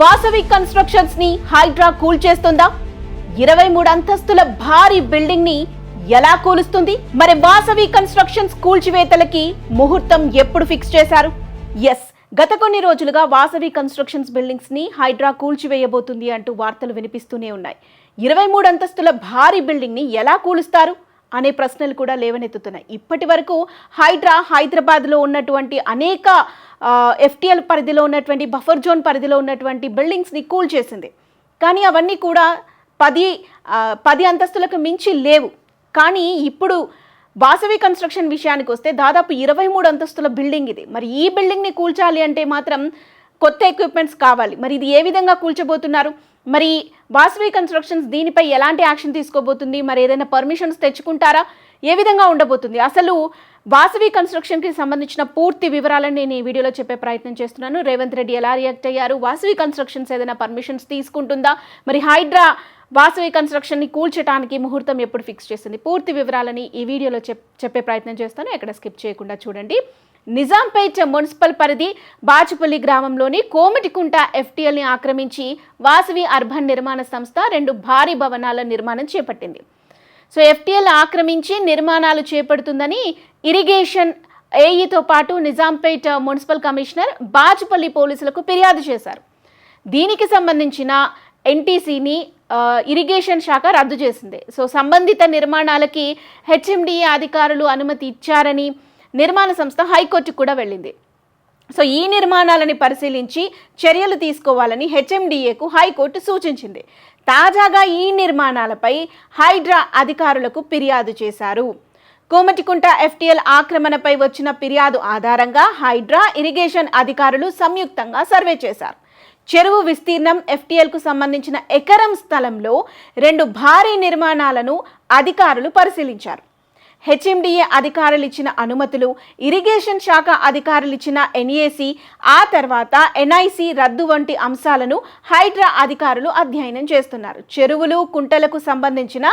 వాసవి కన్స్ట్రక్షన్స్ని హైడ్రా కూల్చేస్తుందా ఇరవై మూడు అంతస్తుల భారీ బిల్డింగ్ని ఎలా కూలుస్తుంది? మరి వాసవి కన్స్ట్రక్షన్స్ కూల్చివేతలకి ముహూర్తం ఎప్పుడు ఫిక్స్ చేశారు? ఎస్ గత కొన్ని రోజులుగా వాసవి కన్స్ట్రక్షన్స్ బిల్డింగ్స్ని హైడ్రా కూల్చివేయబోతుంది అంటూ వార్తలు వినిపిస్తూనే ఉన్నాయి. ఇరవై మూడు అంతస్తుల భారీ బిల్డింగ్ని ఎలా కూలుస్తారు? అనే ప్రశ్నలు కూడా లేవనెత్తుతున్నాయి. ఇప్పటి వరకు హైడ్రా హైదరాబాద్లో ఉన్నటువంటి అనేక ఎఫ్టిఎల్ పరిధిలో ఉన్నటువంటి బఫర్ జోన్ పరిధిలో ఉన్నటువంటి బిల్డింగ్స్ని కూల్ చేసింది. కానీ అవన్నీ కూడా పది పది అంతస్తులకు మించి లేవు. కానీ ఇప్పుడు వాసవి కన్స్ట్రక్షన్ విషయానికి వస్తే దాదాపు ఇరవై మూడు అంతస్తుల బిల్డింగ్ ఇది. మరి ఈ బిల్డింగ్ని కూల్చాలి అంటే మాత్రం కొత్త ఎక్విప్మెంట్స్ కావాలి. మరి ఇది ఏ విధంగా కూల్చబోతున్నారు? మరి వాసవి కన్స్ట్రక్షన్స్ దీనిపై ఎలాంటి యాక్షన్ తీసుకోబోతుంది? మరి ఏదైనా పర్మిషన్స్ తెచ్చుకుంటారా? ఏ విధంగా ఉండబోతుంది? అసలు వాసవి కన్స్ట్రక్షన్కి సంబంధించిన పూర్తి వివరాలను నేను ఈ వీడియోలో చెప్పే ప్రయత్నం చేస్తున్నాను. రేవంత్ రెడ్డి ఎలా రియాక్ట్ అయ్యారు? వాసవి కన్స్ట్రక్షన్స్ ఏదైనా పర్మిషన్స్ తీసుకుంటుందా? మరి హైడ్రా వాసవి కన్స్ట్రక్షన్ని కూల్చడానికి ముహూర్తం ఎప్పుడు ఫిక్స్ చేసింది? పూర్తి వివరాలని ఈ వీడియోలో చెప్ చెప్పే ప్రయత్నం చేస్తాను. ఎక్కడ స్కిప్ చేయకుండా చూడండి. నిజాంపేట్ మున్సిపల్ పరిధి బాచుపల్లి గ్రామంలోని కోమటికుంట ఎఫ్టీఎల్ని ఆక్రమించి వాసవి అర్బన్ నిర్మాణ సంస్థ రెండు భారీ భవనాల నిర్మాణం చేపట్టింది. సో ఎఫ్టీఎల్ ఆక్రమించి నిర్మాణాలు చేపడుతుందని ఇరిగేషన్ ఏఈతో పాటు నిజాంపేట్ మున్సిపల్ కమిషనర్ బాచుపల్లి పోలీసులకు ఫిర్యాదు చేశారు. దీనికి సంబంధించిన ఎన్టీసీని ఇరిగేషన్ శాఖ రద్దు చేసింది. సో సంబంధిత నిర్మాణాలకి హెచ్ఎండిఏ అధికారులు అనుమతి ఇచ్చారని నిర్మాణ సంస్థ హైకోర్టుకు కూడా వెళ్ళింది. సో ఈ నిర్మాణాలని పరిశీలించి చర్యలు తీసుకోవాలని హెచ్ఎండిఏకు హైకోర్టు సూచించింది. తాజాగా ఈ నిర్మాణాలపై హైడ్రా అధికారులకు ఫిర్యాదు చేశారు. కోమటికుంట ఎఫ్టీఎల్ ఆక్రమణపై వచ్చిన ఫిర్యాదు ఆధారంగా హైడ్రా ఇరిగేషన్ అధికారులు సంయుక్తంగా సర్వే చేశారు. చెరువు విస్తీర్ణం ఎఫ్టీఎల్కు సంబంధించిన ఎకరం స్థలంలో రెండు భారీ నిర్మాణాలను అధికారులు పరిశీలించారు. హెచ్ఎండిఏ అధికారులు ఇచ్చిన అనుమతులు ఇరిగేషన్ శాఖ అధికారులు ఇచ్చిన ఎన్ఏసి ఆ తర్వాత ఎన్ఐసి రద్దు వంటి అంశాలను హైడ్రా అధికారులు అధ్యయనం చేస్తున్నారు. చెరువులు కుంటలకు సంబంధించిన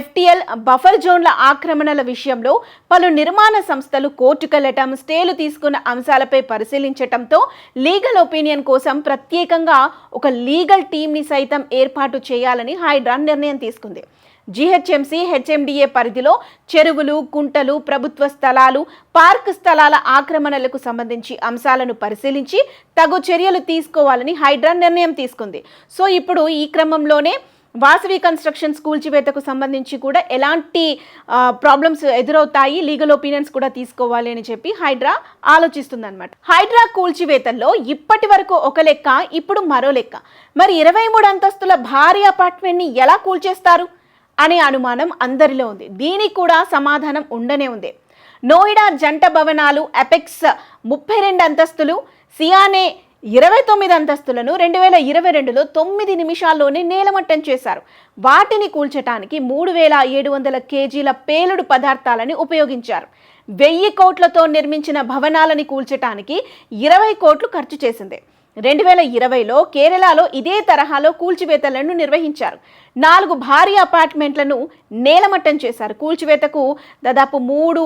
ఎఫ్టిఎల్ బఫర్ జోన్ల ఆక్రమణల విషయంలో పలు నిర్మాణ సంస్థలు కోర్టుకెళ్ళటం స్టేలు తీసుకున్న అంశాలపై పరిశీలించటంతో లీగల్ ఒపీనియన్ కోసం ప్రత్యేకంగా ఒక లీగల్ టీంని సైతం ఏర్పాటు చేయాలని హైడ్రా నిర్ణయం తీసుకుంది. జీహెచ్ఎంసీ హెచ్ఎండిఏ పరిధిలో చెరువులు కుంటలు ప్రభుత్వ స్థలాలు పార్క్ స్థలాల ఆక్రమణలకు సంబంధించి అంశాలను పరిశీలించి తగు చర్యలు తీసుకోవాలని హైడ్రా నిర్ణయం తీసుకుంది. సో ఇప్పుడు ఈ క్రమంలోనే వాసవి కన్స్ట్రక్షన్స్ కూల్చివేతకు సంబంధించి కూడా ఎలాంటి ప్రాబ్లమ్స్ ఎదురవుతాయి లీగల్ ఒపీనియన్స్ కూడా తీసుకోవాలి అని చెప్పి హైడ్రా ఆలోచిస్తుందన్నమాట. హైడ్రా కూల్చివేతల్లో ఇప్పటి వరకు ఒక లెక్క ఇప్పుడు మరో లెక్క. మరి ఇరవై మూడు అంతస్తుల భారీ అపార్ట్మెంట్ని ఎలా కూల్చేస్తారు? అనే అనుమానం అందరిలో ఉంది. దీనికి కూడా సమాధానం ఉండనే ఉంది. నోయిడా జంట భవనాలు అపెక్స్ ముప్పై రెండు అంతస్తులు సియానే ఇరవై తొమ్మిది అంతస్తులను రెండు వేల ఇరవై రెండులో తొమ్మిది నిమిషాల్లోనే నేలమట్టం చేశారు. వాటిని కూల్చటానికి మూడు వేల ఏడు వందల కేజీల పేలుడు పదార్థాలని ఉపయోగించారు. వెయ్యి కోట్లతో నిర్మించిన భవనాలని కూల్చటానికి ఇరవై కోట్లు ఖర్చు చేసింది. రెండు వేల ఇరవైలో కేరళలో ఇదే తరహాలో కూల్చివేతలను నిర్వహించారు. నాలుగు భారీ అపార్ట్మెంట్లను నేలమట్టం చేశారు. కూల్చివేతకు దాదాపు మూడు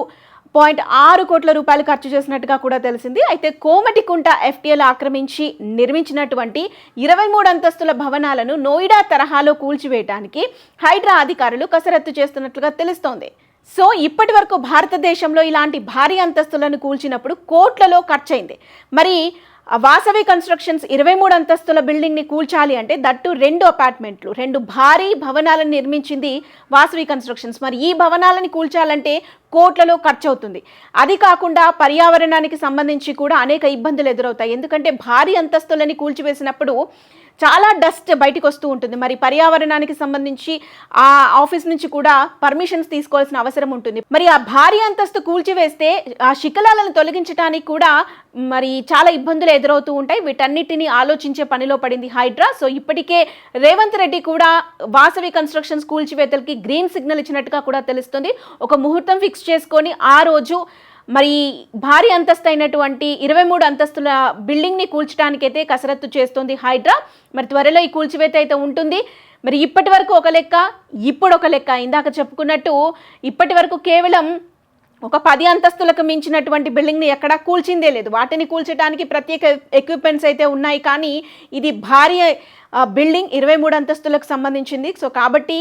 పాయింట్ ఆరు కోట్ల రూపాయలు ఖర్చు చేసినట్టుగా కూడా తెలిసింది. అయితే కోమటికుంట ఎఫ్టీఎల్ ఆక్రమించి నిర్మించినటువంటి ఇరవై మూడు అంతస్తుల భవనాలను నోయిడా తరహాలో కూల్చివేయడానికి హైడ్రా అధికారులు కసరత్తు చేస్తున్నట్లుగా తెలుస్తోంది. సో ఇప్పటి వరకు భారతదేశంలో ఇలాంటి భారీ అంతస్తులను కూల్చినప్పుడు కోట్లలో ఖర్చయింది. మరి వాసవి కన్స్ట్రక్షన్స్ ఇరవై మూడు అంతస్తుల బిల్డింగ్ని కూల్చాలి అంటే దట్టు రెండు అపార్ట్మెంట్లు రెండు భారీ భవనాలను నిర్మించింది వాసవి కన్స్ట్రక్షన్స్. మరి ఈ భవనాలని కూల్చాలంటే కోట్లలో ఖర్చు అవుతుంది అది కాకుండా పర్యావరణానికి సంబంధించి కూడా అనేక ఇబ్బందులు ఎదురవుతాయి. ఎందుకంటే భారీ అంతస్తులని కూల్చివేసినప్పుడు చాలా డస్ట్ బయటకు వస్తూ ఉంటుంది. మరి పర్యావరణానికి సంబంధించి ఆ ఆఫీస్ నుంచి కూడా పర్మిషన్స్ తీసుకోవాల్సిన అవసరం ఉంటుంది. మరి ఆ భారీ అంతస్తు కూల్చివేస్తే ఆ శిఖలాలను తొలగించడానికి కూడా మరి చాలా ఇబ్బందులు ఎదురవుతూ ఉంటాయి. వీటన్నిటిని ఆలోచించే పనిలో పడింది హైడ్రా. సో ఇప్పటికే రేవంత్ రెడ్డి కూడా వాసవి కన్స్ట్రక్షన్స్ కూల్చివేతలకి గ్రీన్ సిగ్నల్ ఇచ్చినట్టుగా కూడా తెలుస్తుంది. ఒక ముహూర్తం ఫిక్స్ చేసుకొని ఆ రోజు మరి భారీ అంతస్తు అయినటువంటి ఇరవై మూడు అంతస్తుల బిల్డింగ్ని కూల్చడానికైతే కసరత్తు చేస్తుంది హైడ్రా. మరి త్వరలో ఈ కూల్చివేత అయితే ఉంటుంది. మరి ఇప్పటి వరకు ఒక లెక్క ఇప్పుడు ఒక లెక్క. ఇందాక చెప్పుకున్నట్టు ఇప్పటి వరకు కేవలం ఒక పది అంతస్తులకు మించినటువంటి బిల్డింగ్ని ఎక్కడా కూల్చిందే లేదు. వాటిని కూల్చడానికి ప్రత్యేక ఎక్విప్మెంట్స్ అయితే ఉన్నాయి. కానీ ఇది భారీ బిల్డింగ్ ఇరవై మూడు అంతస్తులకు సంబంధించింది. సో కాబట్టి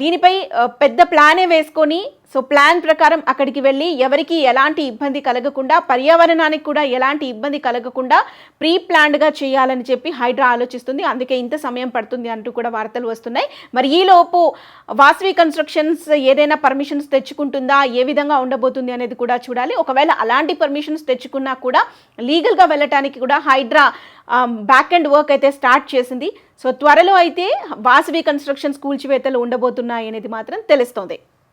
దీనిపై పెద్ద ప్లానే వేసుకొని సో ప్లాన్ ప్రకారం అక్కడికి వెళ్ళి ఎవరికి ఎలాంటి ఇబ్బంది కలగకుండా పర్యావరణానికి కూడా ఎలాంటి ఇబ్బంది కలగకుండా ప్రీ ప్లాన్డ్గా చేయాలని చెప్పి హైడ్రా ఆలోచిస్తుంది. అందుకే ఇంత సమయం పడుతుంది అంటూ కూడా వార్తలు వస్తున్నాయి. మరి ఈలోపు వాసవి కన్స్ట్రక్షన్స్ ఏదైనా పర్మిషన్స్ తెచ్చుకుంటుందా? ఏ విధంగా ఉండబోతుంది అనేది కూడా చూడాలి. ఒకవేళ అలాంటి పర్మిషన్స్ తెచ్చుకున్నా కూడా లీగల్గా వెళ్ళటానికి కూడా హైడ్రా బ్యాక్ అండ్ వర్క్ అయితే స్టార్ట్ చేసింది. సో త్వరలో అయితే వాసవి కన్స్ట్రక్షన్స్ కూల్చివేతలు ఉండబోతున్నాయి అనేది మాత్రం తెలుస్తోంది.